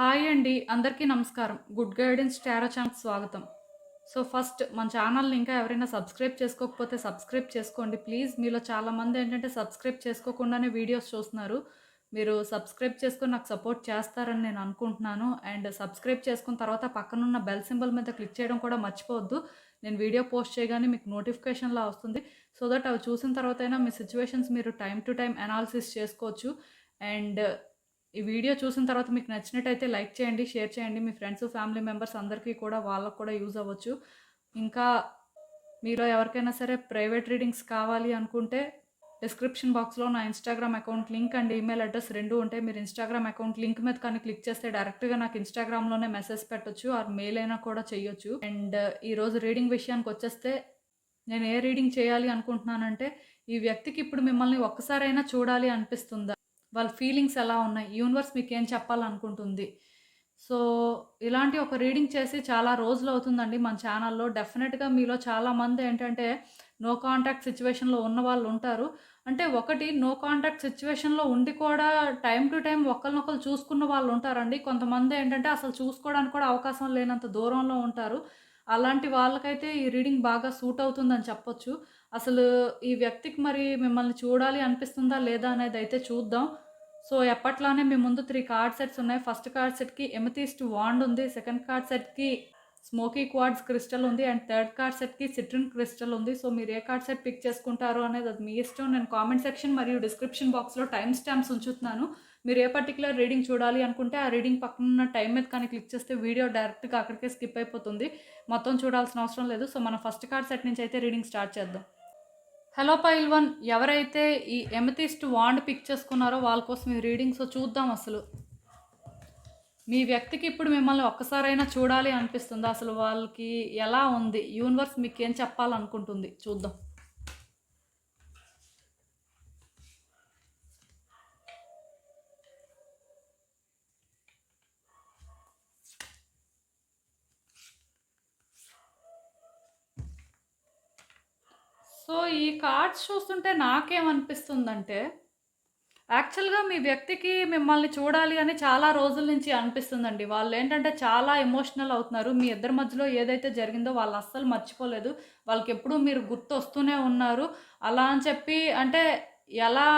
Hi అండి అందరికీ నమస్కారం. గుడ్ గైడెన్స్ టారో ఛానల్కి స్వాగతం. సో ఫస్ట్ మన ఛానల్ని ఇంకా ఎవరైనా సబ్స్క్రైబ్ చేసుకోకపోతే సబ్స్క్రైబ్ చేసుకోండి. ప్లీజ్ మీలో చాలామంది ఏంటంటే సబ్స్క్రైబ్ చేసుకోకుండానే వీడియోస్ చూస్తున్నారు. మీరు సబ్స్క్రైబ్ చేసుకొని నాకు సపోర్ట్ చేస్తారని నేను అనుకుంటున్నాను. అండ్ సబ్స్క్రైబ్ చేసుకున్న తర్వాత పక్కనున్న బెల్ సింబల్ మీద క్లిక్ చేయడం కూడా మర్చిపోవద్దు. నేను వీడియో పోస్ట్ చేయగానే మీకు నోటిఫికేషన్లా వస్తుంది. సో దట్ అవి చూసిన తర్వాత అయినా మీ సిచ్యువేషన్స్ మీరు టైం టు టైం అనాలిసిస్ చేసుకోవచ్చు. అండ్ ఈ వీడియో చూసిన తర్వాత మీకు నచ్చినట్టయితే లైక్ చేయండి షేర్ చేయండి. మీ ఫ్రెండ్స్ ఫ్యామిలీ మెంబర్స్ అందరికీ కూడా వాళ్ళకు కూడా యూజ్ అవ్వచ్చు. ఇంకా మీరు ఎవరికైనా సరే ప్రైవేట్ రీడింగ్స్ కావాలి అనుకుంటే డిస్క్రిప్షన్ బాక్స్లో నా Instagram account link and email address రెండు ఉంటాయి. మీరు ఇన్స్టాగ్రామ్ అకౌంట్ లింక్ మీద కానీ క్లిక్ చేస్తే డైరెక్ట్గా నాకు ఇన్స్టాగ్రామ్లోనే మెసేజ్ పెట్టొచ్చు ఆర్ మెయిల్ అయినా కూడా చేయొచ్చు. అండ్ ఈరోజు రీడింగ్ విషయానికి వచ్చేస్తే నేను ఏ రీడింగ్ చేయాలి అనుకుంటున్నానంటే ఈ వ్యక్తికి ఇప్పుడు మిమ్మల్ని ఒక్కసారైనా చూడాలి అనిపిస్తుందా? వాళ్ళ ఫీలింగ్స్ ఎలా ఉన్నాయి? యూనివర్స్ మీకు ఏం చెప్పాలనుకుంటుంది? సో ఇలాంటి ఒక రీడింగ్ చేసి చాలా రోజులు అవుతుందండి మన ఛానల్లో. డెఫినెట్గా మీలో చాలామంది ఏంటంటే నో కాంటాక్ట్ సిచ్యువేషన్లో ఉన్న వాళ్ళు ఉంటారు. అంటే ఒకటి నో కాంటాక్ట్ సిచ్యువేషన్లో ఉండి కూడా టైం టు టైం ఒకరినొకరు చూసుకున్న వాళ్ళు ఉంటారండి. కొంతమంది ఏంటంటే అసలు చూసుకోవడానికి కూడా అవకాశం లేనంత దూరంలో ఉంటారు. అలాంటి వాళ్ళకైతే ఈ రీడింగ్ బాగా సూట్ అవుతుందని చెప్పొచ్చు. అసలు ఈ వ్యక్తికి మరి మిమ్మల్ని చూడాలి అనిపిస్తుందా లేదా అనేది అయితే చూద్దాం. సో ఎప్పట్లానే మీ ముందు త్రీ కార్డ్ సెట్స్ ఉన్నాయి. ఫస్ట్ కార్డ్ సెట్కి ఎమతీస్ట్ వాండ్ ఉంది. సెకండ్ కార్డ్ సెట్కి స్మోకీ క్వాడ్స్ క్రిస్టల్ ఉంది. అండ్ థర్డ్ కార్డ్ సెట్కి సిట్రిన్ క్రిస్టల్ ఉంది. సో మీరు ఏ కార్డ్ సెట్ పిక్ చేసుకుంటారు అనేది అది మీ ఇష్టం. నేను కామెంట్ సెక్షన్ మరియు డిస్క్రిప్షన్ బాక్స్లో టైం స్టాంప్స్ ఉంచుతున్నాను. మీరు ఏ పర్టికులర్ రీడింగ్ చూడాలి అనుకుంటే ఆ రీడింగ్ పక్కన ఉన్న టైం మీద కానీ క్లిక్ చేస్తే వీడియో డైరెక్ట్గా అక్కడికే స్కిప్ అయిపోతుంది. మొత్తం చూడాల్సిన అవసరం లేదు. సో మన ఫస్ట్ కార్డ్ సెట్ నుంచి అయితే రీడింగ్ స్టార్ట్ చేద్దాం. హలో పైల్వన్ ఎవరైతే ఈ ఎమతిస్ట్ వాండ్ పిక్ చేసుకున్నారో వాళ్ళ కోసం ఈ రీడింగ్స్ చూద్దాం అసలు. మీ వ్యక్తికి ఇప్పుడు మిమ్మల్ని ఒక్కసారైనా చూడాలి అనిపిస్తుంది. అసలు వాళ్ళకి ఎలా ఉంది? యూనివర్స్ మీకు ఏం చెప్పాలనుకుంటుంది? చూద్దాం. సో ఈ కార్డ్స్ చూస్తుంటే నాకేమనిపిస్తుందంటే యాక్చువల్గా మీ వ్యక్తికి మిమ్మల్ని చూడాలి అని చాలా రోజుల నుంచి అనిపిస్తుందండి. వాళ్ళు ఏంటంటే చాలా ఎమోషనల్ అవుతున్నారు. మీ ఇద్దరి మధ్యలో ఏదైతే జరిగిందో వాళ్ళు అస్సలు మర్చిపోలేదు. వాళ్ళకి ఎప్పుడూ మీరు గుర్తు వస్తూనే ఉన్నారు. అలా అని చెప్పి అంటే ఎలా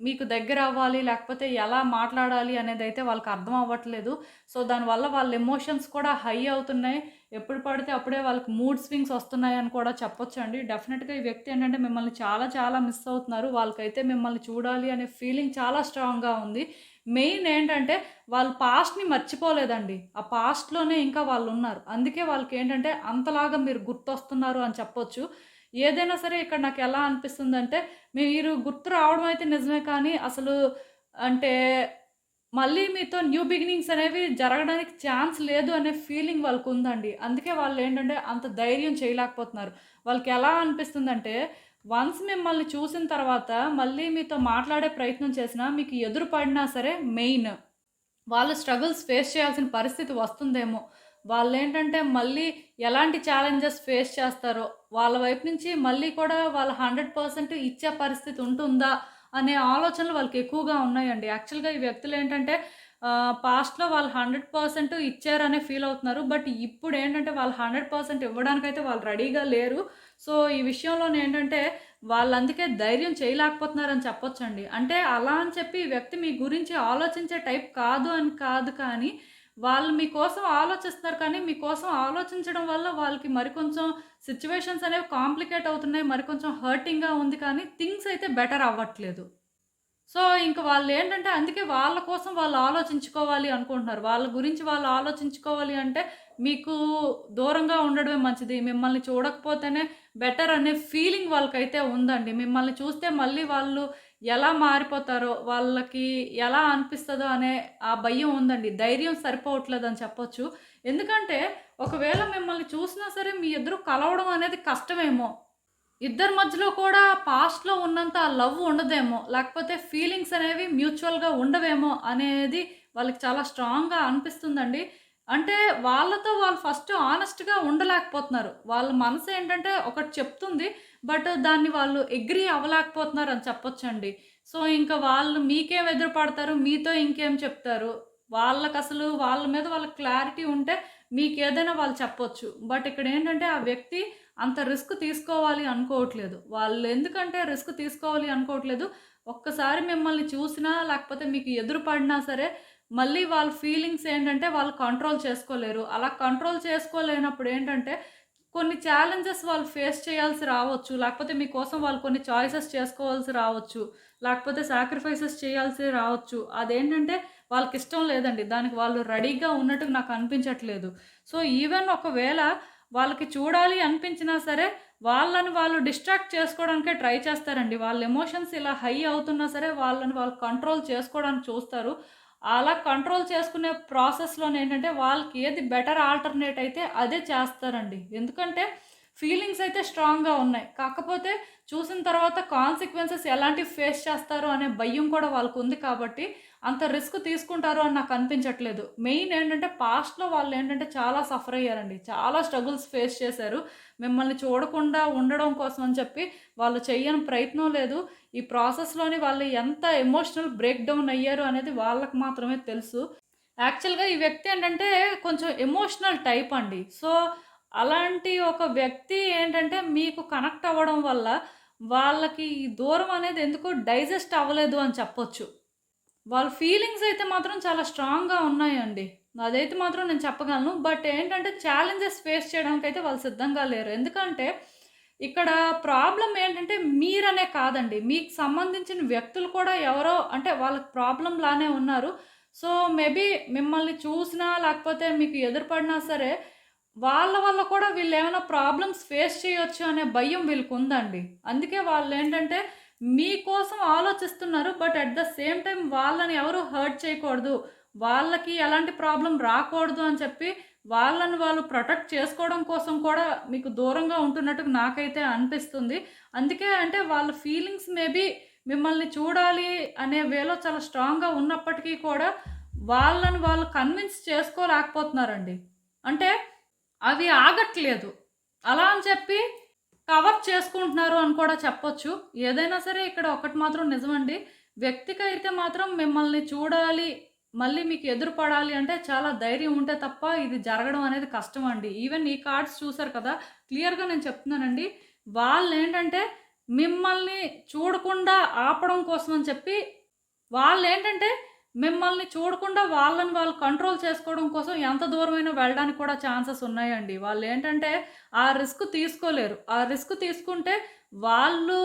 మీకు దగ్గర అవ్వాలి లేకపోతే ఎలా మాట్లాడాలి అనేది అయితే వాళ్ళకి అర్థం అవ్వట్లేదు. సో దానివల్ల వాళ్ళ ఎమోషన్స్ కూడా హై అవుతున్నాయి. ఎప్పుడు పడితే అప్పుడే వాళ్ళకి మూడ్ స్వింగ్స్ వస్తున్నాయి అని కూడా చెప్పొచ్చు అండి డెఫినెట్గా ఈ వ్యక్తి ఏంటంటే మిమ్మల్ని చాలా చాలా మిస్ అవుతున్నారు. వాళ్ళకైతే మిమ్మల్ని చూడాలి అనే ఫీలింగ్ చాలా స్ట్రాంగ్గా ఉంది. మెయిన్ ఏంటంటే వాళ్ళు పాస్ట్ని మర్చిపోలేదండి. ఆ పాస్ట్లోనే ఇంకా వాళ్ళు ఉన్నారు. అందుకే వాళ్ళకి ఏంటంటే అంతలాగా మీరు గుర్తొస్తున్నారు అని చెప్పొచ్చు. ఏదైనా సరే ఇక్కడ నాకు ఎలా అనిపిస్తుందంటే మీరు గుర్తు రావడం అయితే నిజమే కానీ అసలు అంటే మళ్ళీ మీతో న్యూ బిగినింగ్స్ అనేవి జరగడానికి ఛాన్స్ లేదు అనే ఫీలింగ్ వాళ్ళకు ఉందండి. అందుకే వాళ్ళు ఏంటంటే అంత ధైర్యం చేయలేకపోతున్నారు. వాళ్ళకి ఎలా అనిపిస్తుందంటే వన్స్ మిమ్మల్ని చూసిన తర్వాత మళ్ళీ మీతో మాట్లాడే ప్రయత్నం చేసినా మీకు ఎదురు పడినా సరే మెయిన్. వాళ్ళు స్ట్రగుల్స్ ఫేస్ చేయాల్సిన పరిస్థితి వస్తుందేమో. వాళ్ళు ఏంటంటే మళ్ళీ ఎలాంటి ఛాలెంజెస్ ఫేస్ చేస్తారో వాళ్ళ వైపు నుంచి మళ్ళీ కూడా వాళ్ళ హండ్రెడ్ పర్సెంట్ ఇచ్చే పరిస్థితి ఉంటుందా అనే ఆలోచనలు వాళ్ళకి ఎక్కువగా ఉన్నాయండి. యాక్చువల్గా ఈ వ్యక్తులు ఏంటంటే పాస్ట్లో వాళ్ళు హండ్రెడ్ పర్సెంట్ ఇచ్చారనే ఫీల్ అవుతున్నారు. బట్ ఇప్పుడు ఏంటంటే వాళ్ళు హండ్రెడ్ పర్సెంట్ ఇవ్వడానికైతే వాళ్ళు రెడీగా లేరు. సో ఈ విషయంలో ఏంటంటే వాళ్ళు అందుకే ధైర్యం చేయలేకపోతున్నారని చెప్పొచ్చండి. అంటే అలా అని చెప్పి ఈ వ్యక్తి మీ గురించి ఆలోచించే టైప్ కాదు అని కాదు కానీ వాళ్ళు మీకోసం ఆలోచిస్తున్నారు కానీ మీకోసం ఆలోచించడం వల్ల వాళ్ళకి మరికొంచెం సిచ్యువేషన్స్ అనేవి కాంప్లికేట్ అవుతున్నాయి మరికొంచెం హర్టింగ్గా ఉంది కానీ థింగ్స్ అయితే బెటర్ అవ్వట్లేదు. సో ఇంక వాళ్ళు ఏంటంటే అందుకే వాళ్ళ కోసం వాళ్ళు ఆలోచించుకోవాలి అనుకుంటున్నారు. వాళ్ళ గురించి వాళ్ళు ఆలోచించుకోవాలి అంటే మీకు దూరంగా ఉండడమే మంచిది. మిమ్మల్ని చూడకపోతేనే బెటర్ అనే ఫీలింగ్ వాళ్ళకైతే ఉందండి. మిమ్మల్ని చూస్తే మళ్ళీ వాళ్ళు ఎలా మారిపోతారో వాళ్ళకి ఎలా అనిపిస్తుందో అనే ఆ భయం ఉందండి. ధైర్యం సరిపోవట్లేదు అని చెప్పొచ్చు. ఎందుకంటే ఒకవేళ మిమ్మల్ని చూసినా సరే మీ ఇద్దరు కలవడం అనేది కష్టమేమో. ఇద్దరి మధ్యలో కూడా పాస్ట్లో ఉన్నంత లవ్ ఉండదేమో లేకపోతే ఫీలింగ్స్ అనేవి మ్యూచువల్గా ఉండవేమో అనేది వాళ్ళకి చాలా స్ట్రాంగ్గా అనిపిస్తుందండి. అంటే వాళ్ళతో వాళ్ళు ఫస్ట్ ఆనెస్ట్గా ఉండలేకపోతున్నారు. వాళ్ళ మనసు ఏంటంటే ఒకటి చెప్తుంది బట్ దాన్ని వాళ్ళు ఎగ్రీ అవ్వలేకపోతున్నారు అని చెప్పొచ్చండి. సో ఇంకా వాళ్ళు మీకేం ఎదురుపడతారు? మీతో ఇంకేం చెప్తారు? వాళ్ళకసలు వాళ్ళ మీద వాళ్ళ క్లారిటీ ఉంటే మీకు ఏదైనా వాళ్ళు చెప్పొచ్చు. బట్ ఇక్కడ ఏంటంటే ఆ వ్యక్తి అంత రిస్క్ తీసుకోవాలి అనుకోవట్లేదు. వాళ్ళు ఎందుకంటే రిస్క్ తీసుకోవాలి అనుకోవట్లేదు, ఒక్కసారి మిమ్మల్ని చూసినా లేకపోతే మీకు ఎదురుపడినా సరే, మళ్ళీ వాళ్ళ ఫీలింగ్స్ ఏంటంటే వాళ్ళు కంట్రోల్ చేసుకోలేరు. అలా కంట్రోల్ చేసుకోలేనప్పుడు ఏంటంటే, కొన్ని ఛాలెంజెస్ వాళ్ళు ఫేస్ చేయాల్సి రావచ్చు. లేకపోతే మీకోసం వాళ్ళు కొన్ని చాయిసెస్ చేసుకోవాల్సి రావచ్చు. లేకపోతే సాక్రిఫైసెస్ చేయాల్సి రావచ్చు. అదేంటంటే వాళ్ళకిష్టం లేదండి. దానికి వాళ్ళు రెడీగా ఉన్నట్టుగా నాకు అనిపించట్లేదు. సో, ఈవెన్ ఒకవేళ వాళ్ళకి చూడాలి అనిపించినా సరే, వాళ్ళని వాళ్ళు డిస్ట్రాక్ట్ చేసుకోవడానికే ట్రై చేస్తారండి. వాళ్ళ ఎమోషన్స్ ఇలా హై అవుతున్నా సరే, వాళ్ళని వాళ్ళు కంట్రోల్ చేసుకోవడానికి చూస్తారు. అలా కంట్రోల్ చేసుకునే ప్రాసెస్‌లోనేంటంటే, వాళ్ళకి ఏది బెటర్ ఆల్టర్‌నేట్ అయితే అదే చేస్తారండి. ఎందుకంటే, ఫీలింగ్స్ అయితే స్ట్రాంగ్‌గా ఉన్నాయి. కాకపోతే చూసిన తర్వాత కాన్సిక్వెన్సెస్ ఎలాంటివి ఫేస్ చేస్తారు అనే భయం కూడా వాళ్ళకు ఉంది కాబట్టి, అంత రిస్క్ తీసుకుంటారు అని నాకు అనిపించట్లేదు. మెయిన్ ఏంటంటే, పాస్ట్‌లో వాళ్ళేంటంటే చాలా సఫర్ అయ్యారండి. చాలా స్ట్రగుల్స్ ఫేస్ చేశారు. మిమ్మల్ని చూడకుండా ఉండడం కోసం అని చెప్పి వాళ్ళు చేయని ప్రయత్నం లేదు. ఈ ప్రాసెస్‌లోని వాళ్ళు ఎంత ఎమోషనల్ బ్రేక్ డౌన్ అయ్యారు అనేది వాళ్ళకి మాత్రమే తెలుసు. యాక్చువల్‌గా ఈ వ్యక్తి ఏంటంటే కొంచెం ఎమోషనల్ టైప్ అండి. సో, అలాంటి ఒక వ్యక్తి ఏంటంటే మీకు కనెక్ట్ అవ్వడం వల్ల వాళ్ళకి ఈ దూరం అనేది ఎందుకో డైజెస్ట్ అవ్వలేదు అని చెప్పొచ్చు. వాళ్ళ ఫీలింగ్స్ అయితే మాత్రం చాలా స్ట్రాంగ్‌గా ఉన్నాయండి. అదైతే మాత్రం నేను చెప్పగలను. బట్ ఏంటంటే ఛాలెంజెస్ ఫేస్ చేయడానికి అయితే వాళ్ళు సిద్ధంగా లేరు. ఎందుకంటే ఇక్కడ ప్రాబ్లం ఏంటంటే మీరనే కాదండి. మీకు సంబంధించిన వ్యక్తులు కూడా ఎవరో అంటే వాళ్ళకి ప్రాబ్లం లానే ఉన్నారు. సో, మేబీ మిమ్మల్ని చూసినా లేకపోతే మీకు ఎదురుపడినా సరే, వాళ్ళ వల్ల కూడా వీళ్ళు ఏమైనా ప్రాబ్లమ్స్ ఫేస్ చేయొచ్చు అనే భయం వీళ్ళకుందండి. అందుకే వాళ్ళు ఏంటంటే మీకోసం ఆలోచిస్తున్నారు. But at the same time వాళ్ళని ఎవరు హర్ట్ చేయకూడదు. వాళ్ళకి ఎలాంటి ప్రాబ్లం రాకూడదు అని చెప్పి వాళ్ళని వాళ్ళు ప్రొటెక్ట్ చేసుకోవడం కోసం కూడా మీకు దూరంగా ఉంటున్నట్టు నాకైతే అనిపిస్తుంది. అందుకే అంటే వాళ్ళ ఫీలింగ్స్ మేబీ మిమ్మల్ని చూడాలి అనే వేలో చాలా స్ట్రాంగ్‌గా ఉన్నప్పటికీ కూడా వాళ్ళని వాళ్ళు కన్విన్స్ చేసుకోలేకపోతున్నారండి. అంటే అవి ఆగట్లేదు. అలా అని చెప్పి కవర్ చేసుకుంటున్నారు అని కూడా చెప్పొచ్చు. ఏదైనా సరే ఇక్కడ ఒకటి మాత్రం నిజమండి. వ్యక్తికైతే మాత్రం మిమ్మల్ని చూడాలి, మళ్ళీ మీకు ఎదురుపడాలి అంటే చాలా ధైర్యం ఉంటే తప్ప ఇది జరగడం అనేది కష్టం అండి ఈవెన్ ఈ కార్డ్స్ చూసారు కదా! క్లియర్‌గా నేను చెప్తున్నానండి. వాళ్ళు ఏంటంటే మిమ్మల్ని చూడకుండా ఆపడం కోసం అని చెప్పి వాళ్ళు ఏంటంటే మిమ్మల్ని చూడకుండా వాళ్ళని వాళ్ళు కంట్రోల్ చేసుకోవడం కోసం ఎంత దూరమైనా వెళ్ళడానికి కూడా ఛాన్సెస్ ఉన్నాయండి. వాళ్ళు ఏంటంటే ఆ రిస్క్ తీసుకోలేరు. ఆ రిస్క్ తీసుకుంటే వాళ్ళు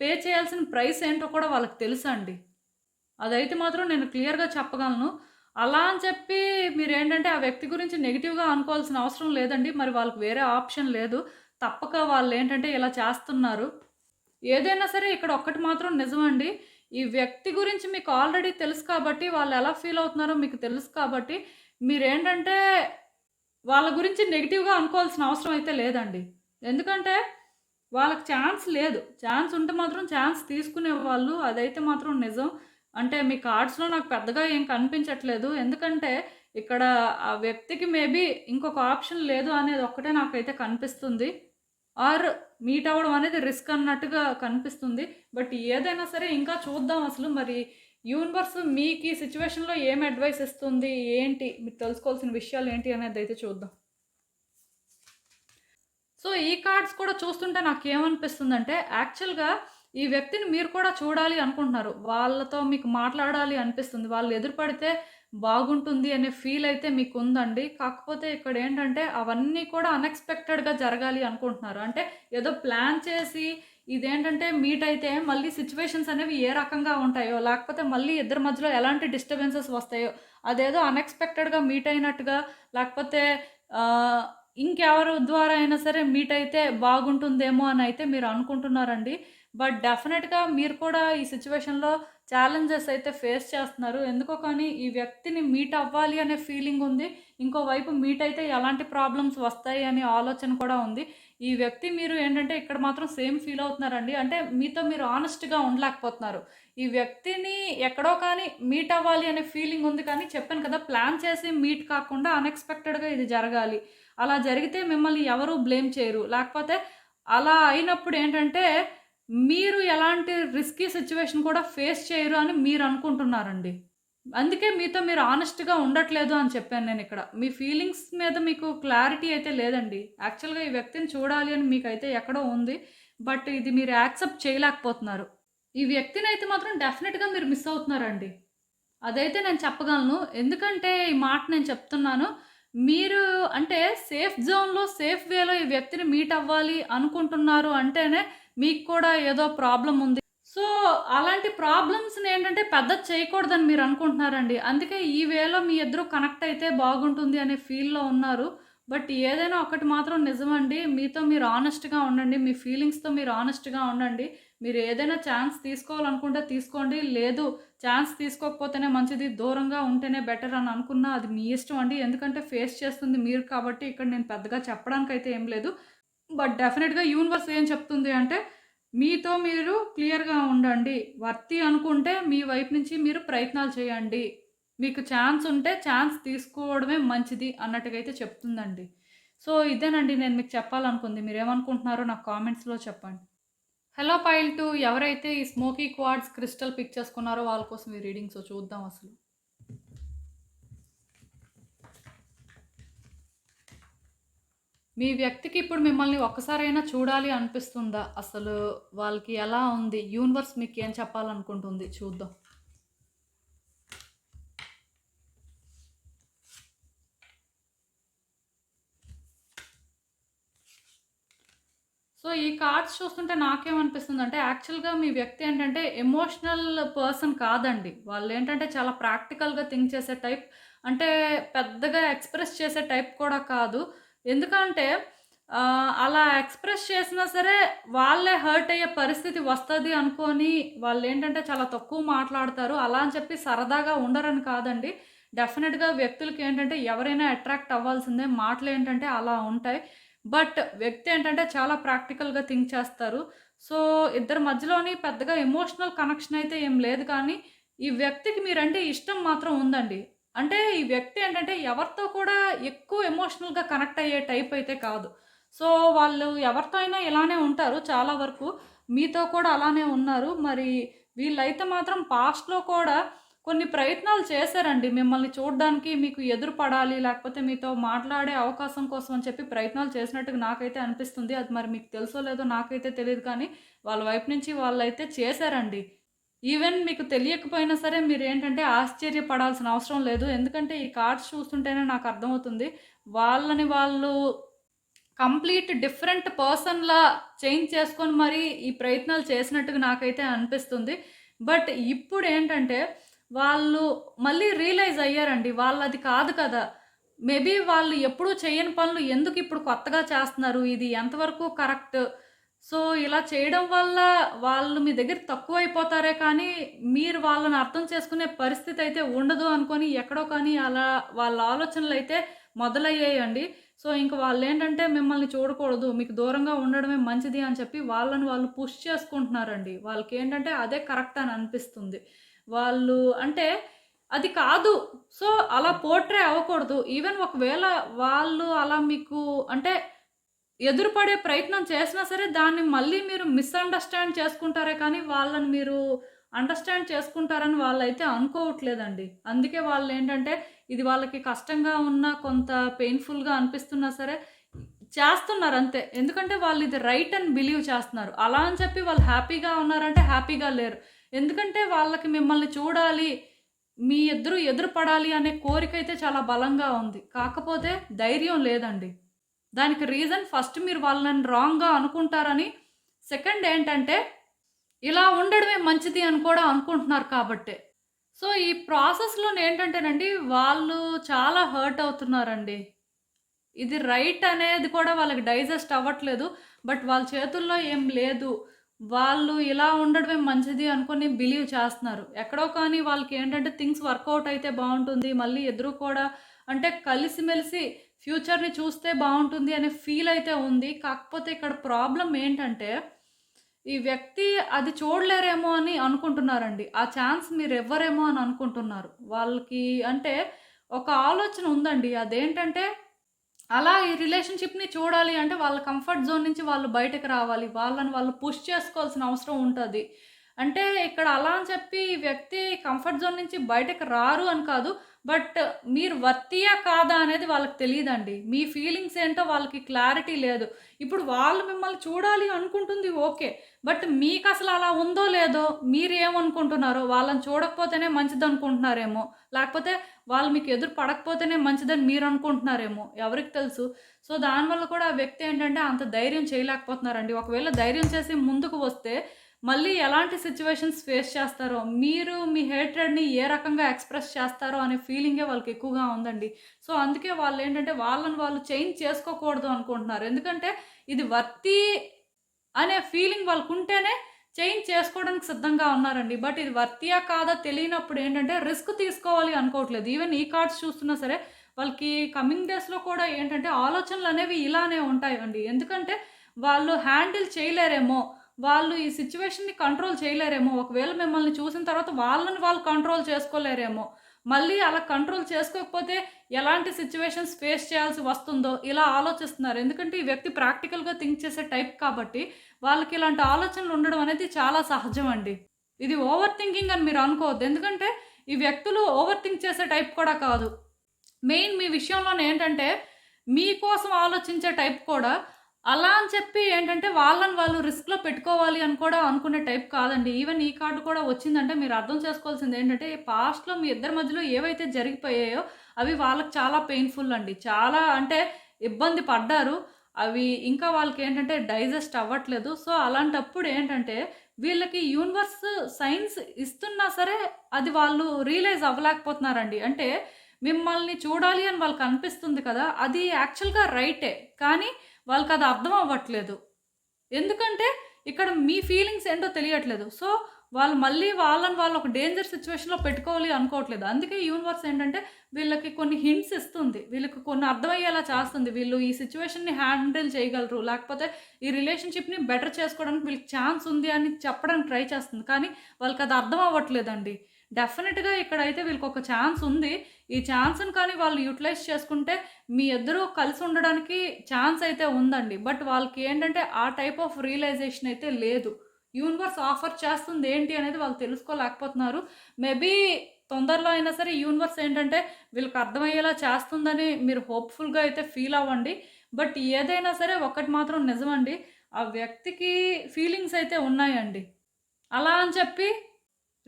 పే చేయాల్సిన ప్రైస్ ఏంటో కూడా వాళ్ళకి తెలుసండి. అదైతే మాత్రం నేను క్లియర్‌గా చెప్పగలను. అలా అని చెప్పి మీరేంటంటే ఆ వ్యక్తి గురించి నెగిటివ్గా అనుకోవాల్సిన అవసరం లేదండి. మరి వాళ్ళకి వేరే ఆప్షన్ లేదు. తప్పక వాళ్ళు ఏంటంటే ఇలా చేస్తున్నారు. ఏదైనా సరే ఇక్కడ ఒక్కటి మాత్రం నిజమండి. ఈ వ్యక్తి గురించి మీకు ఆల్రెడీ తెలుసు కాబట్టి వాళ్ళు ఎలా ఫీల్ అవుతున్నారో మీకు తెలుసు కాబట్టి మీరేంటంటే వాళ్ళ గురించి నెగిటివ్గా అనుకోవాల్సిన అవసరం అయితే లేదండి. ఎందుకంటే వాళ్ళకి ఛాన్స్ లేదు. ఛాన్స్ ఉంటే మాత్రం ఛాన్స్ తీసుకునే వాళ్ళు అదైతే మాత్రం నిజం. అంటే మీ కార్డ్స్‌లో నాకు పెద్దగా ఏం కనిపించట్లేదు. ఎందుకంటే ఇక్కడ ఆ వ్యక్తికి మేబీ ఇంకొక ఆప్షన్ లేదు అనేది ఒక్కటే నాకైతే కనిపిస్తుంది. ఆర్ మీట్ అవ్వడం అనేది రిస్క్ అన్నట్టుగా కనిపిస్తుంది. బట్ ఏదైనా సరే ఇంకా చూద్దాం అసలు మరి యూనివర్స్ మీకు ఈ సిచ్యువేషన్లో ఏం అడ్వైస్ ఇస్తుంది? ఏంటి? మీరు తెలుసుకోవాల్సిన విషయాలు ఏంటి అనేది అయితే చూద్దాం. సో, ఈ కార్డ్స్ కూడా చూస్తుంటే నాకు ఏమనిపిస్తుందంటే యాక్చువల్‌గా ఈ వ్యక్తిని మీరు కూడా చూడాలి అనుకుంటున్నారు. వాళ్ళతో మీకు మాట్లాడాలి అనిపిస్తుంది. వాళ్ళు ఎదురుపడితే బాగుంటుంది అనే ఫీల్ అయితే మీకు ఉందండి కాకపోతే ఇక్కడ ఏంటంటే అవన్నీ కూడా అన్‌ఎక్స్‌పెక్టెడ్‌గా జరగాలి అనుకుంటున్నారు. అంటే ఏదో ప్లాన్ చేసి ఇదేంటంటే మీట్ అయితే మళ్ళీ సిచ్యువేషన్స్ అనేవి ఏ రకంగా ఉంటాయో, లేకపోతే మళ్ళీ ఇద్దరి మధ్యలో ఎలాంటి డిస్టర్బెన్సెస్ వస్తాయో, అదేదో అన్‌ఎక్స్‌పెక్టెడ్‌గా మీట్ అయినట్టుగా లేకపోతే ఇంకెవరి ద్వారా అయినా సరే మీట్ అయితే బాగుంటుందేమో అని అయితే మీరు అనుకుంటున్నారండి. బట్ డెఫినెట్గా మీరు కూడా ఈ సిచ్యువేషన్లో ఛాలెంజెస్ అయితే ఫేస్ చేస్తున్నారు. ఎందుకో కానీ ఈ వ్యక్తిని మీట్ అవ్వాలి అనే ఫీలింగ్ ఉంది. ఇంకోవైపు మీట్ అయితే ఎలాంటి ప్రాబ్లమ్స్ వస్తాయి అనే ఆలోచన కూడా ఉంది. ఈ వ్యక్తి మీరు ఏంటంటే ఇక్కడ మాత్రం సేమ్ ఫీల్ అవుతున్నారండి. అంటే మీతో మీరు హానెస్ట్‌గా ఉండలేకపోతున్నారు. ఈ వ్యక్తిని ఎక్కడో కానీ మీట్ అవ్వాలి అనే ఫీలింగ్ ఉంది కానీ చెప్పాను కదా! ప్లాన్ చేసి మీట్ కాకుండా అన్‌ఎక్స్‌పెక్టెడ్‌గా ఇది జరగాలి. అలా జరిగితే మిమ్మల్ని ఎవరూ బ్లేమ్ చేయరు. లేకపోతే అలా అయినప్పుడు ఏంటంటే మీరు ఎలాంటి రిస్కీ సిచ్యువేషన్ కూడా ఫేస్ చేయరు అని మీరు అనుకుంటున్నారండి. అందుకే మీతో మీరు ఆనెస్ట్‌గా ఉండట్లేదు అని చెప్పాను నేను ఇక్కడ మీ ఫీలింగ్స్ మీద మీకు క్లారిటీ అయితే లేదండి. యాక్చువల్‌గా ఈ వ్యక్తిని చూడాలి అని మీకైతే ఎక్కడో ఉంది. బట్ ఇది మీరు యాక్సెప్ట్ చేయలేకపోతున్నారు. ఈ వ్యక్తిని అయితే మాత్రం డెఫినెట్గా మీరు మిస్ అవుతున్నారండి. అదైతే నేను చెప్పగలను. ఎందుకంటే ఈ మాట నేను చెప్తున్నాను. మీరు అంటే సేఫ్ జోన్‌లో, సేఫ్ వేలో ఈ వ్యక్తిని మీట్ అవ్వాలి అనుకుంటున్నారు అంటేనే మీకు కూడా ఏదో ప్రాబ్లం ఉంది. సో, అలాంటి ప్రాబ్లమ్స్‌ని ఏంటంటే పెద్దది చేయకూడదని మీరు అనుకుంటున్నారండి. అందుకే ఈ వేలో మీ ఇద్దరు కనెక్ట్ అయితే బాగుంటుంది అనే ఫీల్‌లో ఉన్నారు. బట్ ఏదైనా ఒకటి మాత్రం నిజమండి. మీతో మీరు ఆనెస్ట్‌గా ఉండండి. మీ ఫీలింగ్స్‌తో మీరు ఆనెస్ట్‌గా ఉండండి. మీరు ఏదైనా ఛాన్స్ తీసుకోవాలనుకుంటే తీసుకోండి. లేదు ఛాన్స్ తీసుకోకపోతేనే మంచిది. దూరంగా ఉంటేనే బెటర్ అని అనుకున్నా అది మీ ఇష్టం అండి. ఎందుకంటే ఫేస్ చేస్తుంది మీరు కాబట్టి ఇక్కడ నేను పెద్దగా చెప్పడానికి అయితే ఏం లేదు. బట్ డెఫినెట్గా యూనివర్స్ ఏం చెప్తుంది అంటే మీతో మీరు క్లియర్‌గా ఉండండి. వర్తి అనుకుంటే మీ వైపు నుంచి మీరు ప్రయత్నాలు చేయండి. మీకు ఛాన్స్ ఉంటే ఛాన్స్ తీసుకోవడమే మంచిది అన్నట్టుగా అయితే చెప్తుందండి. సో, ఇదేనండి నేను మీకు చెప్పాలనుకుంది. మీరేమనుకుంటున్నారో నాకు కామెంట్స్‌లో చెప్పండి. హలో పైల్ టు ఎవరైతే ఈ స్మోకీ క్వాడ్స్ క్రిస్టల్ పిక్ చేసుకున్నారో వాళ్ళ కోసం ఈ రీడింగ్. సో, చూద్దాం అసలు. మీ వ్యక్తికి ఇప్పుడు మిమ్మల్ని ఒక్కసారైనా చూడాలి అనిపిస్తుందా? అసలు వాళ్ళకి ఎలా ఉంది? యూనివర్స్ మీకు ఏం చెప్పాలనుకుంటుంది? చూద్దాం. సో, ఈ కార్డ్స్ చూస్తుంటే నాకేమనిపిస్తుందంటే యాక్చువల్‌గా మీ వ్యక్తి ఏంటంటే ఎమోషనల్ పర్సన్ కాదండి. వాళ్ళు ఏంటంటే చాలా ప్రాక్టికల్‌గా థింక్ చేసే టైప్. అంటే పెద్దగా ఎక్స్‌ప్రెస్ చేసే టైప్ కూడా కాదు. ఎందుకంటే అలా ఎక్స్‌ప్రెస్ చేసినా సరే వాళ్ళే హర్ట్ అయ్యే పరిస్థితి వస్తుంది అనుకొని వాళ్ళు ఏంటంటే చాలా తక్కువ మాట్లాడతారు. అలా అని చెప్పి సరదాగా ఉండరని కాదండి. డెఫినెట్గా వ్యక్తులకి ఏంటంటే ఎవరైనా అట్రాక్ట్ అవ్వాల్సిందే. మాటలు ఏంటంటే అలా ఉంటాయి. బట్ వ్యక్తి ఏంటంటే చాలా ప్రాక్టికల్‌గా థింక్ చేస్తారు. సో, ఇద్దరి మధ్యలోని పెద్దగా ఎమోషనల్ కనెక్షన్ అయితే ఏం లేదు కానీ ఈ వ్యక్తికి మీరంటే ఇష్టం మాత్రం ఉందండి. అంటే ఈ వ్యక్తి ఏంటంటే ఎవరితో కూడా ఎక్కువ ఎమోషనల్‌గా కనెక్ట్ అయ్యే టైప్ అయితే కాదు. సో, వాళ్ళు ఎవరితో అయినా ఇలానే ఉంటారు చాలా వరకు. మీతో కూడా అలానే ఉన్నారు. మరి వీళ్ళైతే మాత్రం పాస్ట్‌లో కూడా కొన్ని ప్రయత్నాలు చేశారండి. మిమ్మల్ని చూడడానికి మీకు ఎదురుపడాలి లేకపోతే మీతో మాట్లాడే అవకాశం కోసం అని చెప్పి ప్రయత్నాలు చేసినట్టుగా నాకైతే అనిపిస్తుంది. అది మరి మీకు తెలుసో లేదో నాకైతే తెలియదు కానీ వాళ్ళ వైపు నుంచి వాళ్ళైతే చేశారండి. ఈవెన్ మీకు తెలియకపోయినా సరే మీరు ఏంటంటే ఆశ్చర్యపడాల్సిన అవసరం లేదు. ఎందుకంటే ఈ కార్డ్స్ చూస్తుంటేనే నాకు అర్థమవుతుంది. వాళ్ళని వాళ్ళు కంప్లీట్ డిఫరెంట్ పర్సన్‌లా చేంజ్ చేసుకొని మరి ఈ ప్రయత్నాలు చేసినట్టుగా నాకైతే అనిపిస్తుంది. బట్ ఇప్పుడు ఏంటంటే వాళ్ళు మళ్ళీ రియలైజ్ అయ్యారండి. వాళ్ళది కాదు కదా! మేబీ వాళ్ళు ఎప్పుడూ చేయని పనులు ఎందుకు ఇప్పుడు కొత్తగా చేస్తున్నారు? ఇది ఎంతవరకు కరెక్ట్? సో, ఇలా చేయడం వల్ల వాళ్ళు మీ దగ్గర తక్కువైపోతారే కానీ మీరు వాళ్ళని అర్థం చేసుకునే పరిస్థితి అయితే ఉండదు అనుకొని ఎక్కడో కానీ అలా వాళ్ళ ఆలోచనలు అయితే మొదలయ్యాయండి. సో, ఇంక వాళ్ళు ఏంటంటే మిమ్మల్ని చూడకూడదు. మీకు దూరంగా ఉండడమే మంచిది అని చెప్పి వాళ్ళని వాళ్ళు పుష్ చేసుకుంటున్నారండి. వాళ్ళకేంటంటే అదే కరెక్ట్ అని అనిపిస్తుంది. వాళ్ళు అంటే అది కాదు. సో, అలా పోర్ట్రే అవ్వకూడదు. ఈవెన్ ఒకవేళ వాళ్ళు అలా మీకు అంటే ఎదురుపడే ప్రయత్నం చేసినా సరే దాన్ని మళ్ళీ మీరు మిస్‌అండర్‌స్టాండ్ చేసుకుంటారే కానీ వాళ్ళని మీరు అండర్‌స్టాండ్ చేసుకుంటారని వాళ్ళైతే అనుకోవట్లేదండి. అందుకే వాళ్ళు ఏంటంటే ఇది వాళ్ళకి కష్టంగా ఉన్నా, కొంత పెయిన్‌ఫుల్‌గా అనిపిస్తున్నా సరే చేస్తున్నారు అంతే. ఎందుకంటే వాళ్ళు ఇది రైట్ అని బిలీవ్ చేస్తున్నారు. అలా అని చెప్పి వాళ్ళు హ్యాపీగా ఉన్నారంటే హ్యాపీగా లేరు. ఎందుకంటే వాళ్ళకి మిమ్మల్ని చూడాలి, మీ ఇద్దరు ఎదురుపడాలి అనే అనే కోరికైతే చాలా బలంగా ఉంది. కాకపోతే ధైర్యం లేదండి. దానికి రీజన్ ఫస్ట్ మీరు వాళ్ళని రాంగ్‌గా అనుకుంటారని, సెకండ్ ఏంటంటే ఇలా ఉండడమే మంచిది అని కూడా అనుకుంటున్నారు కాబట్టే. సో, ఈ ప్రాసెస్లో ఏంటంటేనండి వాళ్ళు చాలా హర్ట్ అవుతున్నారండి. ఇది రైట్ అనేది కూడా వాళ్ళకి డైజెస్ట్ అవ్వట్లేదు. బట్ వాళ్ళ చేతుల్లో ఏం లేదు. వాళ్ళు ఇలా ఉండడమే మంచిది అనుకుని బిలీవ్ చేస్తున్నారు. ఎక్కడో కానీ వాళ్ళకి ఏంటంటే థింగ్స్ వర్కౌట్ అయితే బాగుంటుంది మళ్ళీ ఎదురు కూడా అంటే కలిసిమెలిసి ఫ్యూచర్‌ని చూస్తే బాగుంటుంది అనే ఫీల్ అయితే ఉంది. కాకపోతే ఇక్కడ ప్రాబ్లం ఏంటంటే ఈ వ్యక్తి అది చూడలేరేమో అని అనుకుంటున్నారండి. ఆ ఛాన్స్ మీరు ఎవ్వరేమో అని అనుకుంటున్నారు. వాళ్ళకి అంటే ఒక ఆలోచన ఉందండి. అదేంటంటే అలా ఈ రిలేషన్‌షిప్‌ని చూడాలి అంటే వాళ్ళ కంఫర్ట్ జోన్ నుంచి వాళ్ళు బయటకు రావాలి. వాళ్ళని వాళ్ళు పుష్ చేసుకోవాల్సిన అవసరం ఉంటుంది అంటే ఇక్కడ అలా అని చెప్పి వ్యక్తి కంఫర్ట్ జోన్ నుంచి బయటకు రారు అని కాదు బట్ మీరు వర్తీయా కాదా అనేది వాళ్ళకి తెలియదండి. మీ ఫీలింగ్స్ ఏంటో వాళ్ళకి క్లారిటీ లేదు. ఇప్పుడు వాళ్ళు మిమ్మల్ని చూడాలి అనుకుంటుంది ఓకే బట్ మీకు అసలు అలా ఉందో లేదో మీరు ఏమనుకుంటున్నారో వాళ్ళని చూడకపోతేనే మంచిది అనుకుంటున్నారేమో. లేకపోతే వాళ్ళు మీకు ఎదురు పడకపోతేనే మంచిదని మీరు అనుకుంటున్నారేమో ఎవరికి తెలుసు. సో దానివల్ల కూడా ఆ వ్యక్తి ఏంటంటే అంత ధైర్యం చేయలేకపోతున్నారండి. ఒకవేళ ధైర్యం చేసి ముందుకు వస్తే మళ్ళీ ఎలాంటి సిచ్యువేషన్స్ ఫేస్ చేస్తారో మీరు మీ హేట్రెడ్ని ఏ రకంగా ఎక్స్ప్రెస్ చేస్తారో అనే ఫీలింగే వాళ్ళకి ఎక్కువగా ఉందండి. సో అందుకే వాళ్ళు ఏంటంటే వాళ్ళని వాళ్ళు చేంజ్ చేసుకోకూడదు అనుకుంటున్నారు. ఎందుకంటే ఇది వర్తి అనే ఫీలింగ్ వాళ్ళకు ఉంటేనే చేంజ్ చేసుకోవడానికి సిద్ధంగా ఉన్నారండి. బట్ ఇది వర్తియా కాదా తెలియనప్పుడు ఏంటంటే రిస్క్ తీసుకోవాలి అనుకోవట్లేదు. ఈవెన్ ఈ కార్డ్స్ చూస్తున్నా సరే వాళ్ళకి కమింగ్ డేస్లో కూడా ఏంటంటే ఆలోచనలు అనేవి ఇలానే ఉంటాయండి. ఎందుకంటే వాళ్ళు హ్యాండిల్ చేయలేరేమో వాళ్ళు ఈ సిచ్యువేషన్ని కంట్రోల్ చేయలేరేమో. ఒకవేళ మిమ్మల్ని చూసిన తర్వాత వాళ్ళని వాళ్ళు కంట్రోల్ చేసుకోలేరేమో. మళ్ళీ అలా కంట్రోల్ చేసుకోకపోతే ఎలాంటి సిచ్యువేషన్స్ ఫేస్ చేయాల్సి వస్తుందో ఇలా ఆలోచిస్తున్నారు. ఎందుకంటే ఈ వ్యక్తి ప్రాక్టికల్గా థింక్ చేసే టైప్ కాబట్టి వాళ్ళకి ఇలాంటి ఆలోచనలు ఉండడం అనేది చాలా సహజం అండి. ఇది ఓవర్ థింకింగ్ అని మీరు అనుకోవద్దు. ఎందుకంటే ఈ వ్యక్తులు ఓవర్ థింక్ చేసే టైప్ కూడా కాదు. మెయిన్ మీ విషయంలోనే ఏంటంటే మీకోసం ఆలోచించే టైప్ కూడా అలా అని చెప్పి ఏంటంటే వాళ్ళని వాళ్ళు రిస్క్లో పెట్టుకోవాలి అని కూడా అనుకునే టైప్ కాదండి. ఈవెన్ ఈ కార్డు కూడా వచ్చిందంటే మీరు అర్థం చేసుకోవాల్సింది ఏంటంటే పాస్ట్లో మీ ఇద్దరి మధ్యలో ఏవైతే జరిగిపోయాయో అవి వాళ్ళకి చాలా పెయిన్ఫుల్ అండి. చాలా అంటే ఇబ్బంది పడ్డారు. అవి ఇంకా వాళ్ళకి ఏంటంటే డైజెస్ట్ అవ్వట్లేదు. సో అలాంటప్పుడు ఏంటంటే వీళ్ళకి యూనివర్స్ సైన్స్ ఇస్తున్నా సరే అది వాళ్ళు రియలైజ్ అవ్వలేకపోతున్నారండి. అంటే మిమ్మల్ని చూడాలి అని వాళ్ళకి అనిపిస్తుంది కదా అది యాక్చువల్గా రైటే కానీ వాళ్ళకి అది అర్థం అవ్వట్లేదు ఎందుకంటే ఇక్కడ మీ ఫీలింగ్స్ ఏంటో తెలియట్లేదు. సో వాళ్ళు మళ్ళీ వాళ్ళని వాళ్ళు ఒక డేంజర్ సిచ్యువేషన్లో పెట్టుకోవాలి అనుకోవట్లేదు. అందుకే యూనివర్స్ ఏంటంటే వీళ్ళకి కొన్ని హింట్స్ ఇస్తుంది. వీళ్ళకి కొన్ని అర్థమయ్యేలా చేస్తుంది. వీళ్ళు ఈ సిచ్యువేషన్ని హ్యాండిల్ చేయగలరు. లేకపోతే ఈ రిలేషన్షిప్ని బెటర్ చేసుకోవడానికి వీళ్ళకి ఛాన్స్ ఉంది అని చెప్పడానికి ట్రై చేస్తుంది. కానీ వాళ్ళకి అది అర్థం అవ్వట్లేదండి డెఫినెట్గా ఇక్కడైతే వీళ్ళకి ఒక ఛాన్స్ ఉంది. ఈ ఛాన్స్ని కానీ వాళ్ళు యూటిలైజ్ చేసుకుంటే మీ ఇద్దరూ కలిసి ఉండడానికి ఛాన్స్ అయితే ఉందండి. బట్ వాళ్ళకి ఏంటంటే ఆ టైప్ ఆఫ్ రియలైజేషన్ అయితే లేదు. యూనివర్స్ ఆఫర్ చేస్తుంది ఏంటి అనేది వాళ్ళు తెలుసుకోలేకపోతున్నారు. మేబీ తొందరలో అయినా సరే యూనివర్స్ ఏంటంటే వీళ్ళకి అర్థమయ్యేలా చేస్తుందని మీరు హోప్ఫుల్గా అయితే ఫీల్ అవ్వండి. బట్ ఏదైనా సరే ఒకటి మాత్రం నిజమండి. ఆ వ్యక్తికి ఫీలింగ్స్ అయితే ఉన్నాయండి. అలా అని చెప్పి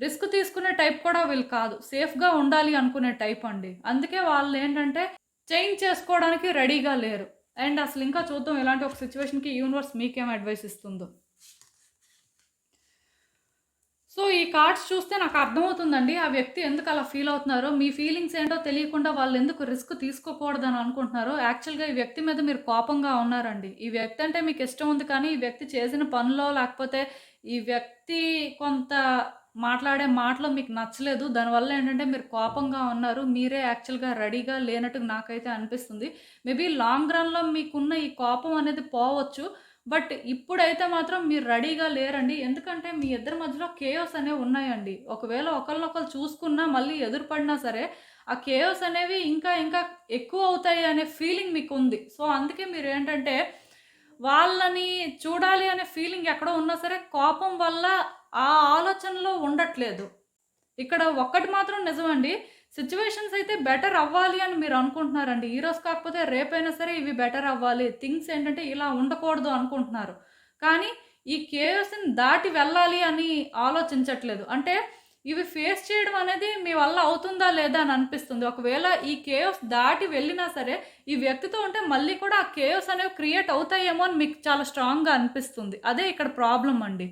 రిస్క్ తీసుకునే టైప్ కూడా వీళ్ళు కాదు. సేఫ్గా ఉండాలి అనుకునే టైప్ అండి. అందుకే వాళ్ళు ఏంటంటే చేంజ్ చేసుకోవడానికి రెడీగా లేరు. అండ్ అసలు ఇంకా చూద్దాం ఇలాంటి ఒక సిచ్యువేషన్కి యూనివర్స్ మీకేం అడ్వైస్ ఇస్తుందో. సో ఈ కార్డ్స్ చూస్తే నాకు అర్థమవుతుందండి ఆ వ్యక్తి ఎందుకు అలా ఫీల్ అవుతున్నారో మీ ఫీలింగ్స్ ఏంటో తెలియకుండా వాళ్ళు ఎందుకు రిస్క్ తీసుకోకూడదని అనుకుంటున్నారో యాక్చువల్గా ఈ వ్యక్తి మీద మీరు కోపంగా ఉన్నారండి. ఈ వ్యక్తి అంటే మీకు ఇష్టం ఉంది కానీ ఈ వ్యక్తి చేసిన పనిలో లేకపోతే ఈ వ్యక్తి కొంత మాట్లాడే మాటలో మీకు నచ్చలేదు. దానివల్ల ఏంటంటే మీరు కోపంగా ఉన్నారు. మీరే యాక్చువల్గా రెడీగా లేనట్టు నాకైతే అనిపిస్తుంది. మేబీ లాంగ్ రన్లో మీకున్న ఈ కోపం అనేది పోవచ్చు. బట్ ఇప్పుడైతే మాత్రం మీరు రెడీగా లేరండి. ఎందుకంటే మీ ఇద్దరి మధ్యలో కేయోస్ అనేవి ఉన్నాయండి. ఒకవేళ ఒకరినొకరు చూసుకున్నా మళ్ళీ ఎదురుపడినా సరే ఆ కేయోస్ అనేవి ఇంకా ఇంకా ఎక్కువ అవుతాయి అనే ఫీలింగ్ మీకు ఉంది. సో అందుకే మీరు ఏంటంటే వాళ్ళని చూడాలి అనే ఫీలింగ్ ఎక్కడో ఉన్నా సరే కోపం వల్ల ఆ ఆలోచనలో ఉండట్లేదు. ఇక్కడ ఒక్కటి మాత్రం నిజమండి. సిచ్యువేషన్స్ అయితే బెటర్ అవ్వాలి అని మీరు అనుకుంటున్నారండి. ఈ రోజు కాకపోతే రేపైనా సరే ఇవి బెటర్ అవ్వాలి. థింగ్స్ ఏంటంటే ఇలా ఉండకూడదు అనుకుంటున్నారు. కానీ ఈ కేఎస్ని దాటి వెళ్ళాలి అని ఆలోచించట్లేదు. అంటే ఇవి ఫేస్ చేయడం అనేది మీ వల్ల అవుతుందా లేదా అని అనిపిస్తుంది. ఒకవేళ ఈ కేవ్స్ దాటి వెళ్ళినా సరే ఈ వ్యక్తితో ఉంటే మళ్ళీ కూడా ఆ కేవ్స్ అనేవి క్రియేట్ అవుతాయేమో అని మీకు చాలా స్ట్రాంగ్గా అనిపిస్తుంది. అదే ఇక్కడ ప్రాబ్లం అండి.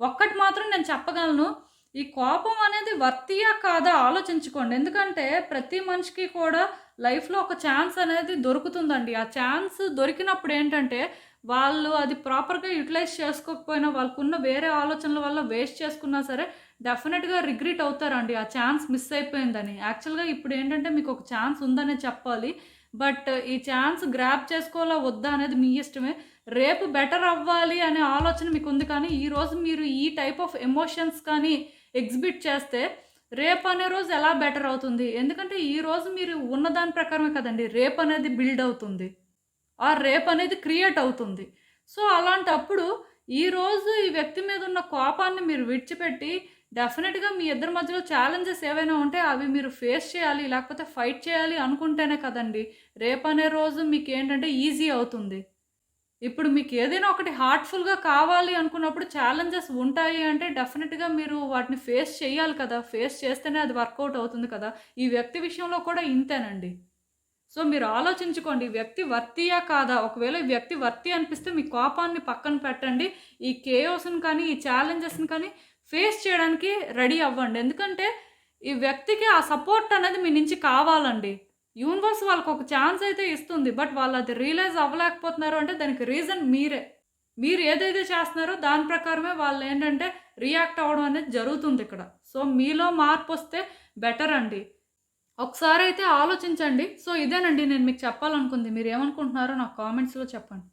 ఒక్కటి మాత్రం నేను చెప్పగలను. ఈ కోపం అనేది వర్తియా కాదా ఆలోచించుకోండి. ఎందుకంటే ప్రతి మనిషికి కూడా లైఫ్లో ఒక ఛాన్స్ అనేది దొరుకుతుందండి. ఆ ఛాన్స్ దొరికినప్పుడు ఏంటంటే వాళ్ళు అది ప్రాపర్గా యూటిలైజ్ చేసుకోకపోయినా వాళ్ళకున్న వేరే ఆలోచనల వల్ల వేస్ట్ చేసుకున్నా సరే డెఫినెట్గా రిగ్రెట్ అవుతారండి. ఆ ఛాన్స్ మిస్ అయిపోయిందని. యాక్చువల్గా ఇప్పుడు ఏంటంటే మీకు ఒక ఛాన్స్ ఉందనే చెప్పాలి. బట్ ఈ ఛాన్స్ గ్రాప్ చేసుకోవాలా వద్దా అనేది మీ ఇష్టమే. రేపు బెటర్ అవ్వాలి అనే ఆలోచన మీకు ఉంది కానీ ఈరోజు మీరు ఈ టైప్ ఆఫ్ ఎమోషన్స్ కానీ ఎగ్జిబిట్ చేస్తే రేపు అనే రోజు ఎలా బెటర్ అవుతుంది? ఎందుకంటే ఈ రోజు మీరు ఉన్న దాని ప్రకారమే కదండి. రేపు అనేది బిల్డ్ అవుతుంది. ఆ రేపు అనేది క్రియేట్ అవుతుంది. సో అలాంటప్పుడు ఈరోజు ఈ వ్యక్తి మీద ఉన్న కోపాన్ని మీరు విడిచిపెట్టి డెఫినెట్గా మీ ఇద్దరి మధ్యలో ఛాలెంజెస్ ఏవైనా ఉంటే అవి మీరు ఫేస్ చేయాలి లేకపోతే ఫైట్ చేయాలి అనుకుంటేనే కదండి. రేపనే రోజు మీకు ఏంటంటే ఈజీ అవుతుంది. ఇప్పుడు మీకు ఏదైనా ఒకటి హార్ట్ఫుల్గా కావాలి అనుకున్నప్పుడు ఛాలెంజెస్ ఉంటాయి అంటే డెఫినెట్గా మీరు వాటిని ఫేస్ చేయాలి కదా. ఫేస్ చేస్తేనే అది వర్కౌట్ అవుతుంది కదా. ఈ వ్యక్తి విషయంలో కూడా ఇంతేనండి. సో మీరు ఆలోచించుకోండి. ఈ వ్యక్తి వర్తియా కాదా? ఒకవేళ ఈ వ్యక్తి వర్తి అనిపిస్తే మీ కోపాన్ని పక్కన పెట్టండి. ఈ కేయోస్ని కానీ ఈ ఛాలెంజెస్ని కానీ ఫేస్ చేయడానికి రెడీ అవ్వండి. ఎందుకంటే ఈ వ్యక్తికి ఆ సపోర్ట్ అనేది మీ నుంచి కావాలండి. యూనివర్స్ వాళ్ళకి ఒక ఛాన్స్ అయితే ఇస్తుంది. బట్ వాళ్ళు అది రియలైజ్ అవ్వలేకపోతున్నారు అంటే దానికి రీజన్ మీరే. మీరు ఏదైతే చేస్తున్నారో దాని ప్రకారమే వాళ్ళు ఏంటంటే రియాక్ట్ అవ్వడం అనేది జరుగుతుంది ఇక్కడ. సో మీలో మార్పు వస్తే బెటర్ అండి. ఒకసారి అయితే ఆలోచించండి. సో ఇదేనండి నేను మీకు చెప్పాలనుకుంది. మీరు ఏమనుకుంటున్నారో నాకు కామెంట్స్లో చెప్పండి.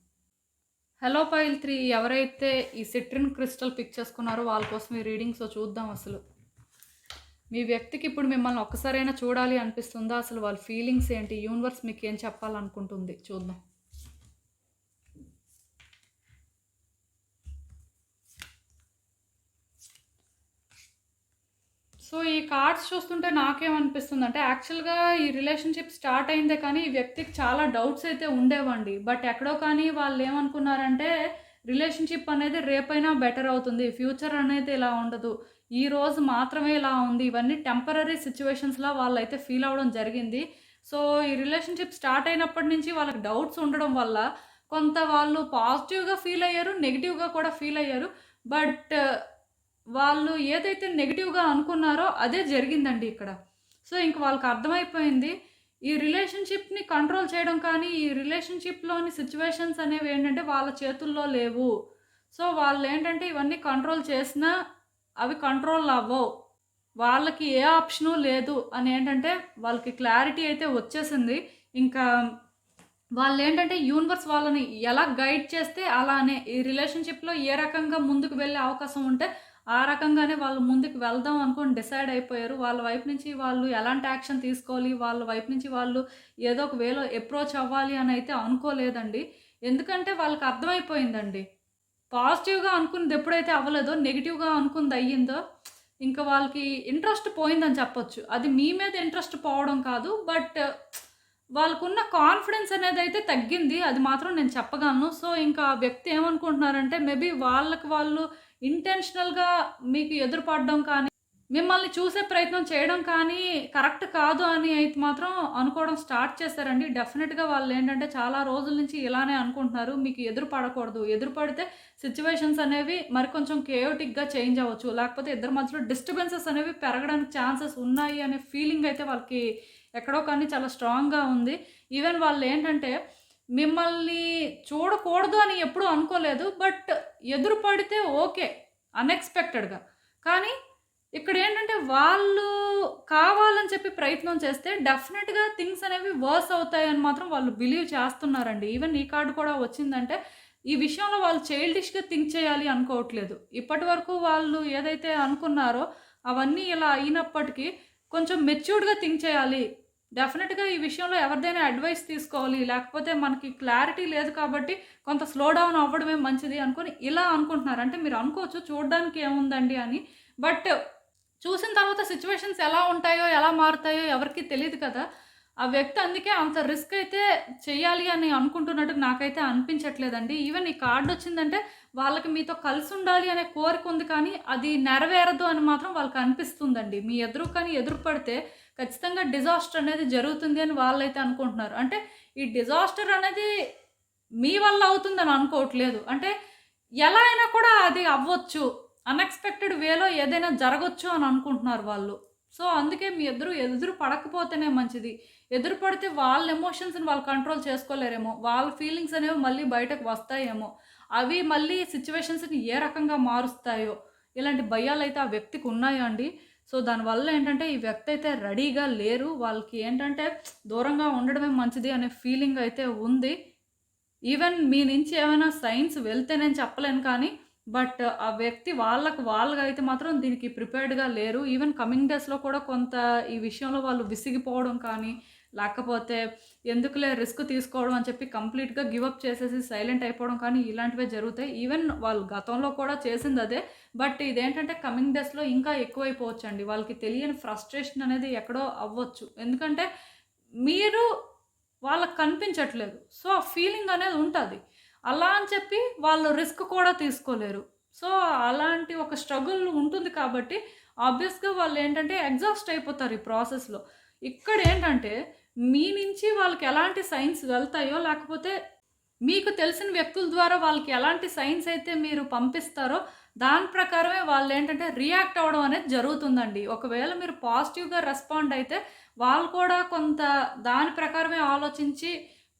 హలో పైల్ త్రీ ఎవరైతే ఈ సిట్రిన్ క్రిస్టల్ పిక్ చేసుకున్నారో వాళ్ళ కోసం ఈ రీడింగ్స్ చూద్దాం అసలు. మీ వ్యక్తికి ఇప్పుడు మిమ్మల్ని ఒక్కసారైనా చూడాలి అనిపిస్తుందా? అసలు వాళ్ళ ఫీలింగ్స్ ఏంటి? యూనివర్స్ మీకు ఏం చెప్పాలనుకుంటుంది? చూద్దాం. సో ఈ కార్డ్స్ చూస్తుంటే నాకేమనిపిస్తుంది అంటే యాక్చువల్గా ఈ రిలేషన్షిప్ స్టార్ట్ అయిందే కానీ ఈ వ్యక్తికి చాలా డౌట్స్ అయితే ఉండేవండి. బట్ ఎక్కడో కానీ వాళ్ళు ఏమనుకున్నారంటే రిలేషన్షిప్ అనేది రేపైనా బెటర్ అవుతుంది ఫ్యూచర్ అనేది ఇలా ఉండదు. ఈ రోజు మాత్రమే ఇలా ఉంది. ఇవన్నీ టెంపరీ వాళ్ళు అయితే ఫీల్ అవ్వడం జరిగింది. సో ఈ రిలేషన్షిప్ స్టార్ట్ అయినప్పటి నుంచి వాళ్ళకి డౌట్స్ ఉండడం వల్ల కొంత వాళ్ళు పాజిటివ్గా ఫీల్ అయ్యారు నెగిటివ్గా కూడా ఫీల్ అయ్యారు. బట్ వాళ్ళు ఏదైతే నెగిటివ్గా అనుకున్నారో అదే జరిగిందండి ఇక్కడ. సో ఇంక వాళ్ళకి అర్థమైపోయింది. ఈ రిలేషన్షిప్ని కంట్రోల్ చేయడం కానీ ఈ రిలేషన్షిప్లోని సిచ్యువేషన్స్ అనేవి ఏంటంటే వాళ్ళ చేతుల్లో లేవు. సో వాళ్ళు ఏంటంటే ఇవన్నీ కంట్రోల్ చేసినా అవి కంట్రోల్ అవ్వవు. వాళ్ళకి ఏ ఆప్షను లేదు అని ఏంటంటే వాళ్ళకి క్లారిటీ అయితే వచ్చేసింది. ఇంకా వాళ్ళు ఏంటంటే యూనివర్స్ వాళ్ళని ఎలా గైడ్ చేస్తే అలానే ఈ రిలేషన్షిప్లో ఏ రకంగా ముందుకు వెళ్ళే అవకాశం ఉంటే ఆ రకంగానే వాళ్ళు ముందుకు వెళ్దాం అనుకుని డిసైడ్ అయిపోయారు. వాళ్ళ వైపు నుంచి వాళ్ళు ఎలాంటి యాక్షన్ తీసుకోవాలి? వాళ్ళ వైపు నుంచి వాళ్ళు ఏదో ఒక వేలో అప్రోచ్ అవ్వాలి అని అయితే అనుకోలేదండి. ఎందుకంటే వాళ్ళకి అర్థమైపోయిందండి. పాజిటివ్గా అనుకున్నది ఎప్పుడైతే అవ్వలేదో నెగిటివ్గా అనుకుంది అయ్యిందో ఇంకా వాళ్ళకి ఇంట్రెస్ట్ పోయిందని చెప్పొచ్చు. అది మీ మీద ఇంట్రెస్ట్ పోవడం కాదు బట్ వాళ్ళకున్న కాన్ఫిడెన్స్ అనేది అయితే తగ్గింది. అది మాత్రం నేను చెప్పగలను. సో ఇంకా ఆ వ్యక్తి ఏమనుకుంటున్నారంటే మేబీ వాళ్ళకి వాళ్ళు ఇంటెన్షనల్గా మీకు ఎదురుపడడం కానీ మిమ్మల్ని చూసే ప్రయత్నం చేయడం కానీ కరెక్ట్ కాదు అని అయితే మాత్రం అనుకోవడం స్టార్ట్ చేశారండి. డెఫినెట్గా వాళ్ళు ఏంటంటే చాలా రోజుల నుంచి ఇలానే అనుకుంటున్నారు. మీకు ఎదురు పడకూడదు ఎదురు పడితే సిచ్యువేషన్స్ అనేవి మరి కొంచెం కేయోటిక్గా చేంజ్ అవ్వచ్చు. లేకపోతే ఇద్దరి మధ్యలో డిస్టర్బెన్సెస్ అనేవి పెరగడానికి ఛాన్సెస్ ఉన్నాయి అనే ఫీలింగ్ అయితే వాళ్ళకి ఎక్కడో కానీ చాలా స్ట్రాంగ్గా ఉంది. ఈవెన్ వాళ్ళు ఏంటంటే మిమ్మల్ని చూడకూడదు అని ఎప్పుడూ అనుకోలేదు బట్ ఎదురు పడితే ఓకే అన్ఎక్స్పెక్టెడ్గా కానీ ఇక్కడ ఏంటంటే వాళ్ళు కావాలని చెప్పి ప్రయత్నం చేస్తే డెఫినెట్గా థింగ్స్ అనేవి వర్స్ అవుతాయని మాత్రం వాళ్ళు బిలీవ్ చేస్తున్నారండి. ఈవెన్ ఈ కార్డు కూడా వచ్చిందంటే ఈ విషయంలో వాళ్ళు చైల్డిష్గా థింక్ చేయాలి అనుకోవట్లేదు. ఇప్పటి వరకు వాళ్ళు ఏదైతే అనుకున్నారో అవన్నీ ఇలా అయినప్పటికీ కొంచెం మెచ్యూర్డ్గా థింక్ చేయాలి డెఫినెట్గా ఈ విషయంలో ఎవరిదైనా అడ్వైస్ తీసుకోవాలి. లేకపోతే మనకి క్లారిటీ లేదు కాబట్టి కొంత స్లో డౌన్ అవ్వడమే మంచిది అనుకొని ఇలా అనుకుంటున్నారు. అంటే మీరు అనుకోవచ్చు చూడడానికి ఏముందండి అని. బట్ చూసిన తర్వాత సిచ్యువేషన్స్ ఎలా ఉంటాయో ఎలా మారుతాయో ఎవరికి తెలియదు కదా. ఆ వ్యక్తి అందుకే అంత రిస్క్ అయితే చేయాలి అని అనుకుంటున్నట్టు నాకైతే అనిపించట్లేదండి. ఈవెన్ ఈ కార్డు వచ్చిందంటే వాళ్ళకి మీతో కలిసి ఉండాలి అనే కోరిక ఉంది కానీ అది నెరవేరదు అని మాత్రం వాళ్ళకి అనిపిస్తుందండి. మీ ఎదురు కానీ ఎదురు పడితే ఖచ్చితంగా డిజాస్టర్ అనేది జరుగుతుంది అని వాళ్ళైతే అనుకుంటున్నారు. అంటే ఈ డిజాస్టర్ అనేది మీ వల్ల అవుతుందని అనుకోవట్లేదు. అంటే ఎలా అయినా కూడా అది అవ్వచ్చు. అన్ఎక్స్పెక్టెడ్ వేలో ఏదైనా జరగచ్చు అని అనుకుంటున్నారు వాళ్ళు. సో అందుకే మీ ఎదురు ఎదురు పడకపోతేనే మంచిది. ఎదురు పడితే వాళ్ళ ఎమోషన్స్ని వాళ్ళు కంట్రోల్ చేసుకోలేరేమో. వాళ్ళ ఫీలింగ్స్ అనేవి మళ్ళీ బయటకు వస్తాయేమో. అవి మళ్ళీ సిచ్యువేషన్స్ని ఏ రకంగా మారుస్తాయో. ఇలాంటి భయాలు అయితే ఆ వ్యక్తికి ఉన్నాయండి. సో దానివల్ల ఏంటంటే ఈ వ్యక్తి అయితే రెడీగా లేరు. వాళ్ళకి ఏంటంటే దూరంగా ఉండడమే మంచిది అనే ఫీలింగ్ అయితే ఉంది. ఈవెన్ మీ నుంచి ఏమైనా సైన్స్ వెళ్తే నేను చెప్పలేను కానీ బట్ ఆ వ్యక్తి వాళ్ళకు వాళ్ళగా అయితే మాత్రం దీనికి ప్రిపేర్డ్గా లేరు. ఈవెన్ కమింగ్ డేస్లో కూడా కొంత ఈ విషయంలో వాళ్ళు విసిగిపోవడం కానీ లేకపోతే ఎందుకులే రిస్క్ తీసుకోవడం అని చెప్పి కంప్లీట్‌గా గివ్ అప్ చేసేసి సైలెంట్ అయిపోవడం కానీ ఇలాంటివే జరుగుతాయి. ఈవెన్ వాళ్ళు గతంలో కూడా చేసింది అదే. బట్ ఇదేంటంటే కమింగ్ డేస్‌లో ఇంకా ఎక్కువైపోవచ్చు అండి వాళ్ళకి తెలియని ఫ్రస్ట్రేషన్ అనేది ఎక్కడో అవ్వచ్చు. ఎందుకంటే మీరు వాళ్ళకి కనిపించట్లేదు. సో, ఆ ఫీలింగ్ అనేది ఉంటుంది అలా అని చెప్పి వాళ్ళు రిస్క్ కూడా తీసుకోలేరు. సో, అలాంటి ఒక స్ట్రగుల్ ఉంటుంది కాబట్టి ఆబ్వియస్‌గా వాళ్ళు ఏంటంటే ఎగ్జాస్ట్ అయిపోతారు ఈ ప్రాసెస్‌లో. ఇక్కడ ఏంటంటే మీ నుంచి వాళ్ళకి ఎలాంటి సైన్స్ వెళ్తాయో లేకపోతే మీకు తెలిసిన వ్యక్తుల ద్వారా వాళ్ళకి ఎలాంటి సైన్స్ అయితే మీరు పంపిస్తారో దాని ప్రకారమే వాళ్ళు ఏంటంటే రియాక్ట్ అవ్వడం అనేది జరుగుతుందండి. ఒకవేళ మీరు పాజిటివ్‌గా రెస్పాండ్ అయితే వాళ్ళు కూడా కొంత దాని ప్రకారమే ఆలోచించి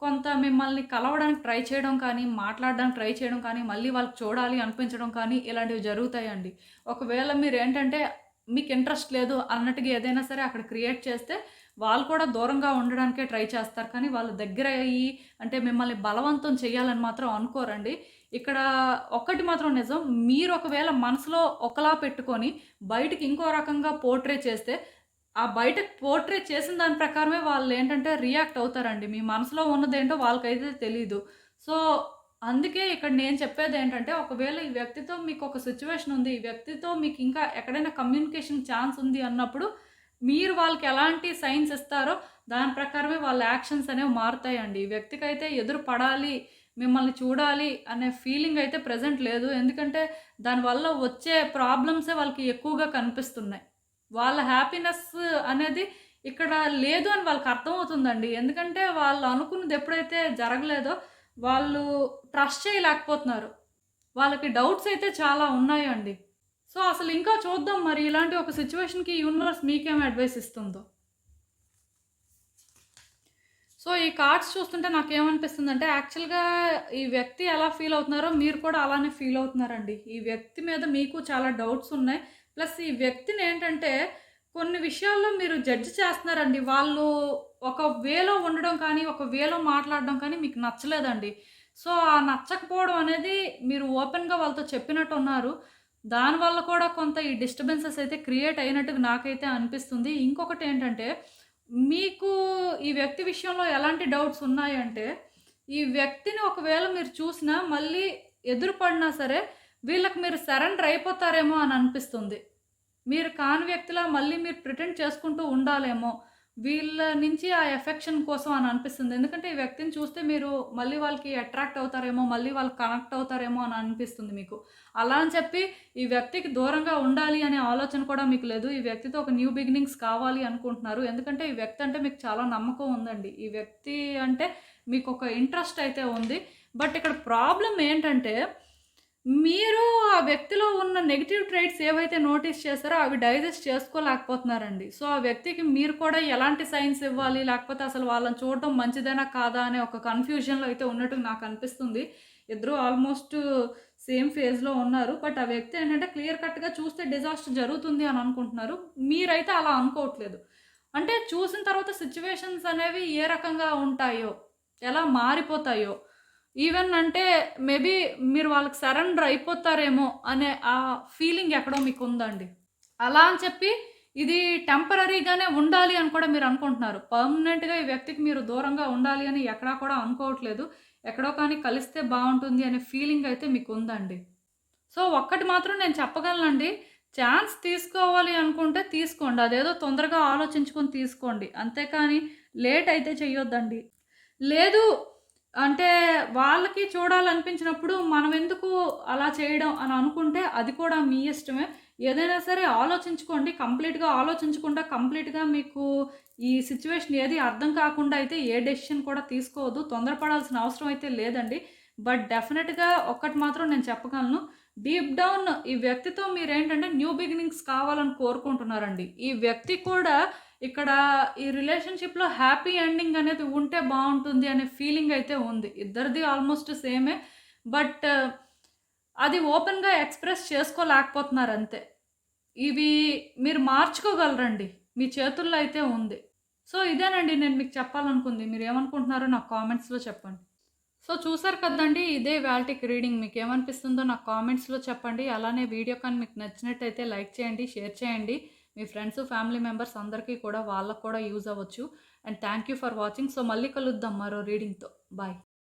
కొంత మిమ్మల్ని కలవడానికి ట్రై చేయడం కానీ, మాట్లాడడానికి ట్రై చేయడం కానీ, మళ్ళీ వాళ్ళకి చూడాలి అనిపించడం కానీ ఇలాంటివి జరుగుతాయండి. ఒకవేళ మీరు ఏంటంటే మీకు ఇంట్రెస్ట్ లేదు అన్నట్టుగా ఏదైనా సరే అక్కడ క్రియేట్ చేస్తే వాళ్ళు కూడా దూరంగా ఉండడానికే ట్రై చేస్తారు. కానీ వాళ్ళు దగ్గర అయ్యి అంటే మిమ్మల్ని బలవంతం చేయాలని మాత్రం అనుకోరండి. ఇక్కడ ఒక్కటి మాత్రం నిజం. మీరు ఒకవేళ మనసులో ఒకలా పెట్టుకొని బయటకి ఇంకో రకంగా పోర్ట్రే చేస్తే ఆ బయట పోర్ట్రే చేసిన దాని ప్రకారమే వాళ్ళు ఏంటంటే రియాక్ట్ అవుతారండి. మీ మనసులో ఉన్నదేంటో వాళ్ళకైతే తెలీదు. సో, అందుకే ఇక్కడ నేను చెప్పేది ఏంటంటే ఒకవేళ ఈ వ్యక్తితో మీకు ఒక సిచ్యువేషన్ ఉంది. ఈ వ్యక్తితో మీకు ఇంకా ఎక్కడైనా కమ్యూనికేషన్ ఛాన్స్ ఉంది అన్నప్పుడు మీరు వాళ్ళకి ఎలాంటి సైన్స్ ఇస్తారో దాని ప్రకారమే వాళ్ళ యాక్షన్స్ అనేవి మారుతాయండి. ఈ అయితే ఎదురు పడాలి, మిమ్మల్ని చూడాలి అనే ఫీలింగ్ అయితే ప్రెజెంట్ లేదు. ఎందుకంటే దానివల్ల వచ్చే ప్రాబ్లమ్సే వాళ్ళకి ఎక్కువగా కనిపిస్తున్నాయి. వాళ్ళ హ్యాపీనెస్ అనేది ఇక్కడ లేదు అని వాళ్ళకి అర్థమవుతుందండి. ఎందుకంటే వాళ్ళు అనుకున్నది ఎప్పుడైతే జరగలేదో వాళ్ళు ట్రస్ట్ చేయలేకపోతున్నారు. వాళ్ళకి డౌట్స్ అయితే చాలా ఉన్నాయండి. సో, అసలు ఇంకా చూద్దాం మరి ఇలాంటి ఒక సిచ్యువేషన్కి యూనివర్స్ మీకేం అడ్వైస్ ఇస్తుందో. సో, ఈ కార్డ్స్ చూస్తుంటే నాకేమనిపిస్తుందంటే యాక్చువల్‌గా ఈ వ్యక్తి ఎలా ఫీల్ అవుతున్నారో మీరు కూడా అలానే ఫీల్ అవుతున్నారండి. ఈ వ్యక్తి మీద మీకు చాలా డౌట్స్ ఉన్నాయి. ప్లస్ ఈ వ్యక్తిని ఏంటంటే కొన్ని విషయాల్లో మీరు జడ్జ్ చేస్తున్నారండి. వాళ్ళు ఒక వేలో ఉండడం కానీ, ఒక వేలో మాట్లాడడం కానీ మీకు నచ్చలేదండి. సో, ఆ నచ్చకపోవడం అనేది మీరు ఓపెన్‌గా వాళ్ళతో చెప్పినట్టు ఉన్నారు దానివల్ల కూడా కొంత ఈ డిస్టర్బెన్సెస్ అయితే క్రియేట్ అయినట్టుగా నాకైతే అనిపిస్తుంది. ఇంకొకటి ఏంటంటే మీకు ఈ వ్యక్తి విషయంలో ఎలాంటి డౌట్స్ ఉన్నాయంటే ఈ వ్యక్తిని ఒకవేళ మీరు చూసినా మళ్ళీ ఎదురుపడినా సరే వీళ్ళకి మీరు సరెండర్ అయిపోతారేమో అని అనిపిస్తుంది. మీరు కాని వ్యక్తిలా మళ్ళీ మీరు ప్రిటెండ్ చేసుకుంటూ ఉండాలేమో వీళ్ళ నుంచి ఆ ఎఫెక్షన్ కోసం అని అనిపిస్తుంది. ఎందుకంటే ఈ వ్యక్తిని చూస్తే మీరు మళ్ళీ వాళ్ళకి అట్రాక్ట్ అవుతారేమో, మళ్ళీ వాళ్ళు కనెక్ట్ అవుతారేమో అని అనిపిస్తుంది మీకు. అలా అని చెప్పి ఈ వ్యక్తికి దూరంగా ఉండాలి అనే ఆలోచన కూడా మీకు లేదు. ఈ వ్యక్తితో ఒక న్యూ బిగినింగ్స్ కావాలి అనుకుంటున్నారు. ఎందుకంటే ఈ వ్యక్తి అంటే మీకు చాలా నమ్మకం ఉందండి. ఈ వ్యక్తి అంటే మీకు ఒక ఇంట్రెస్ట్ అయితే ఉంది. బట్ ఇక్కడ ప్రాబ్లం ఏంటంటే మీరు ఆ వ్యక్తిలో ఉన్న నెగిటివ్ ట్రైట్స్ ఏవైతే నోటీస్ చేస్తారో అవి డైజెస్ట్ చేసుకోలేకపోతున్నారండి. సో, ఆ వ్యక్తికి మీరు కూడా ఎలాంటి సైన్స్ ఇవ్వాలి? లేకపోతే అసలు వాళ్ళని చూడడం మంచిదేనా? కాదా? అనే ఒక కన్‌ఫ్యూజన్‌లో అయితే ఉన్నట్టు నాకు అనిపిస్తుంది. ఇద్దరు ఆల్మోస్ట్ సేమ్ ఫేజ్‌లో ఉన్నారు. బట్ ఆ వ్యక్తి ఏంటంటే క్లియర్ కట్‌గా చూస్తే డిజాస్టర్ జరుగుతుంది అని అనుకుంటున్నారు. మీరైతే అలా అనుకోవట్లేదు. అంటే చూసిన తర్వాత సిచ్యువేషన్స్ అనేవి ఏ రకంగా ఉంటాయో, ఎలా మారిపోతాయో ఈవెన్ అంటే మేబీ మీరు వాళ్ళకి సరెండర్ అయిపోతారేమో అనే ఆ ఫీలింగ్ ఎక్కడో మీకు ఉందండి. అలా అని చెప్పి ఇది టెంపరరీగానే ఉండాలి అని కూడా మీరు అనుకుంటున్నారు. పర్మనెంట్‌గా ఈ వ్యక్తికి మీరు దూరంగా ఉండాలి అని ఎక్కడా కూడా అనుకోవట్లేదు. ఎక్కడో కానీ కలిస్తే బాగుంటుంది అనే ఫీలింగ్ అయితే మీకు ఉందండి. సో, ఒక్కటి మాత్రం నేను చెప్పగలనండి. ఛాన్స్ తీసుకోవాలి అనుకుంటే తీసుకోండి. అదేదో తొందరగా ఆలోచించుకొని తీసుకోండి. అంతేకాని లేట్ అయితే చేయొద్దండి. లేదు అంటే వాళ్ళకి చూడాలనిపించినప్పుడు మనం ఎందుకు అలా చేయడం అని అనుకుంటే అది కూడా మీ ఇష్టమే. ఏదైనా సరే ఆలోచించుకోండి. కంప్లీట్‌గా ఆలోచించకుండా కంప్లీట్‌గా మీకు ఈ సిచ్యువేషన్ ఏది అర్థం కాకుండా అయితే ఏ డెసిషన్ కూడా తీసుకోవద్దు. తొందరపడాల్సిన అవసరం అయితే లేదండి. బట్ డెఫినెట్గా ఒక్కటి మాత్రం నేను చెప్పగలను. డీప్ డౌన్ ఈ వ్యక్తితో మీరేంటంటే న్యూ బిగినింగ్స్ కావాలని కోరుకుంటున్నారండి. ఈ వ్యక్తి కూడా ఇక్కడ ఈ రిలేషన్‌షిప్‌లో హ్యాపీ ఎండింగ్ అనేది ఉంటే బాగుంటుంది అనే ఫీలింగ్ అయితే ఉంది. ఇద్దరిది ఆల్మోస్ట్ సేమే. బట్ అది ఓపెన్‌గా ఎక్స్‌ప్రెస్ చేసుకోలేకపోతున్నారు అంతే. ఇవి మీరు మార్చుకోగలరండి. మీ చేతుల్లో అయితే ఉంది. సో, ఇదేనండి నేను మీకు చెప్పాలనుకుంది. మీరు ఏమనుకుంటున్నారో నాకు కామెంట్స్‌లో చెప్పండి. సో, చూసారు కదండి ఇదే ఇవాల్టికి రీడింగ్. మీకు ఏమనిపిస్తుందో నాకు కామెంట్స్‌లో చెప్పండి. అలానే వీడియో కానీ మీకు నచ్చినట్టయితే లైక్ చేయండి, షేర్ చేయండి. మీ ఫ్రెండ్స్, ఫ్యామిలీ మెంబర్స్ అందరికీ కూడా వాళ్ళకి కూడా యూజ్ అవ్వచ్చు. And thank you for watching. So మళ్ళీ కలుద్దాం మరో రీడింగ్తో. బాయ్.